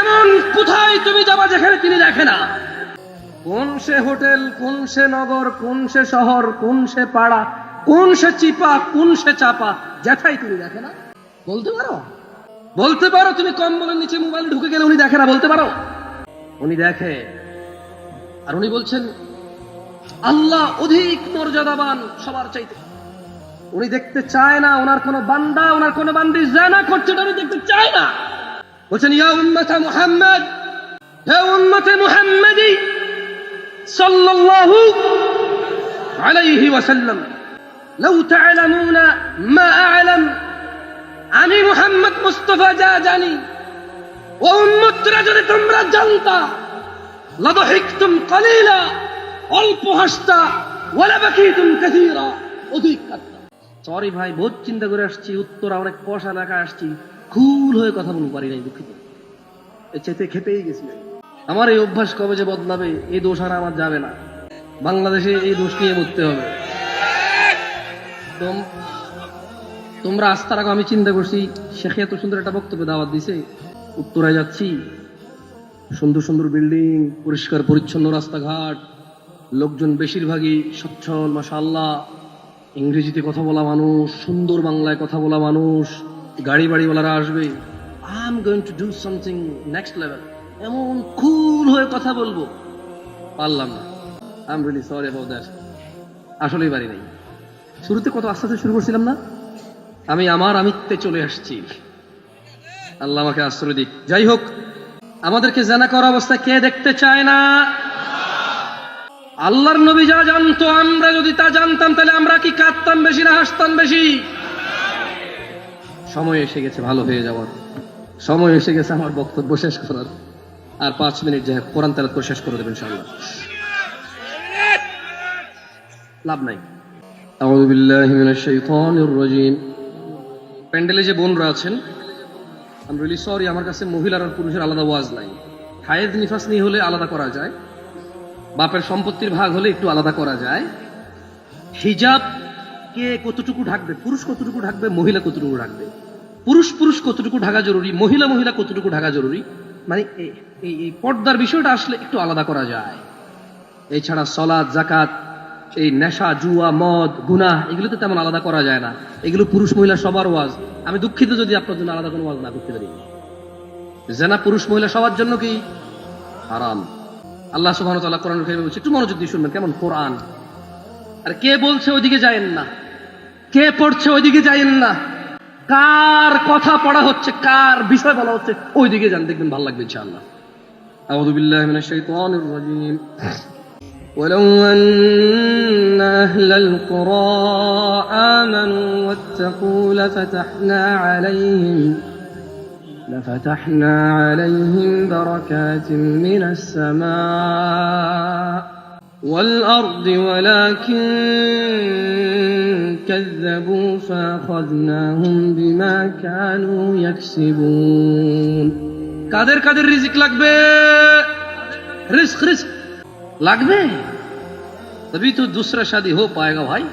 এমন কোথায় তুমি যাবা যেখানে তিনি দেখে না? কোন সে হোটেল, কোন সে নগর, কোন সে শহর, কোন সে পাড়া, কোন সে চিপা, কোন সে চাপা যেথাই তুমি দেখে না? বলতে পারো? বলতে পারো, তুমি কম্বলের নিচে মোবাইল ঢুকে গেলে উনি দেখে না, বলতে পারো? উনি দেখে। আর উনি বলছেন, আল্লাহ অধিক মর্যাদাবান সবার চাইতে। উনি দেখতে চায় না, ওনার কোনো বান্দা, ওনার কোনো বান্দি জানা করছে, উনি দেখতে চায় না। বলছেন, ইয়া উম্মতা মুহাম্মদ হে উম্মতে মুহাম্মাদি সাল্লাল্লাহু আলাইহি ওয়াসাল্লাম। লাউ তা'লামুনা মা আ'লাম। আমি মুহাম্মদ মুস্তাফা যা জানি। ও উম্মতরা যদি তোমরা জানতা, লাদহিকতুম কালিলা, অল্প হাসতা, ওয়ালা বাকিতুম কাসীরা, অধিক কাঁদতা। সরি ভাই, বহুত চিন্তা করে আসছি, উত্তরা অনেক পয়সা এলাকায় আসছি। খুল হয়ে কথা বলতে পারি নাই দুঃখিত। চাইতে খেপেই গেছি আমি। আমার এই অভ্যাস কবে যে বদলাবে এই দোষ আর আমার যাবে না। বাংলাদেশে এই দোষ নিয়ে মরতে হবে। তোমরা আস্থার আগে আমি চিন্তা করছি, শেখে এত সুন্দর একটা বক্তব্য দাওয়াত দিছে। উত্তরায় যাচ্ছি। সুন্দর সুন্দর বিল্ডিং, পরিষ্কার পরিচ্ছন্ন রাস্তাঘাট, লোকজন বেশিরভাগই সচ্ছল মাশাল্লাহ ইংরেজিতে কথা বলা মানুষ, সুন্দর বাংলায় কথা বলা মানুষ। গাড়ি বাড়িওয়ালারা আসবে। I am going to do something next level এমন কুল হয়ে কথা বলব। পারলাম না। I am really sorry about that আসলেই বাড়ি নেই। শুরুতে কত আস্তে শুরু করছিলাম না? আমি আমার আমিত্বে চলে আসছি। আল্লাহ আমাকে আশ্রয় দিক। যাই হোক, আমাদেরকে জানা করা অবস্থায় কে দেখতে চায় না? আল্লাহর নবী যা জানতো, আমরা যদি তা জানতাম, তাহলে আমরা কি কাঁদতাম বেশি না হাসতাম বেশি? সময় এসে গেছে ভালো হয়ে যাওয়ার। সময় এসে গেছে আমার বক্তব্য শেষ করার। আর পাঁচ মিনিট হোক, কোরআন তেলাত করে শেষ করে দেবেন ইনশাআল্লাহ। লাভ নাই। আউযু বিল্লাহি মিনাশ শাইতানির রাজিম। প্যান্ডেলে যে বোনরা আছেন আই রিয়েলি সরি আমার কাছে মহিলার আর পুরুষের আলাদা ওয়াজ নাই। হায়েদ নিফাস নিয়ে হলে আলাদা করা যায় বাপের সম্পত্তির ভাগ হলে একটু আলাদা করা যায়। হিজাব কে কতটুকু ঢাকবে পুরুষ কতটুকু ঢাকবে মহিলা কতটুকু ঢাকবে? পুরুষ পুরুষ কতটুকু ঢাকা জরুরি মহিলা মহিলা কতটুকু ঢাকা জরুরি? মানে এই পর্দার বিষয়টা আসলে একটু আলাদা করা যায়। এছাড়া সলাদ জাকাত এই নেশা, জুয়া, মদ গুনা এগুলো তো তেমন আলাদা করা যায় না। এগুলো পুরুষ মহিলা সবার ওয়াজ। আমি দুঃখিত যদি আপনার জন্য আলাদা কোনো ওয়াজ না করতে পারি। জেনা পুরুষ মহিলা সবার জন্য কি? হারাম। আল্লাহ ওয়া তাআলা কোরআন বলছে, একটু মনোযোগ দিয়ে শুনবেন, কেমন? কোরআন। আর কে বলছে ওইদিকে যায়েন না? কে পড়ছে ওইদিকে যায়েন না? কার কথা পড়া হচ্ছে কার বিষয় বলা হচ্ছে ওইদিকে যান দেখবেন ভালো লাগবে ইনশাআল্লাহ আউযু বিল্লাহি মিনাশ শাইতানির রাজীম ولو أن أهل القرى آمنوا واتقوا لفتحنا عليهم لفتحنا عليهم بركات من السماء والأرض ولكن كذبوا فأخذناهم بما كانوا يكسبون কাদের কাদের রিজিক লাগবে রিস্ক রিস্ক লাগবে तभी तो दूसरा शादी हो पाएगा भाई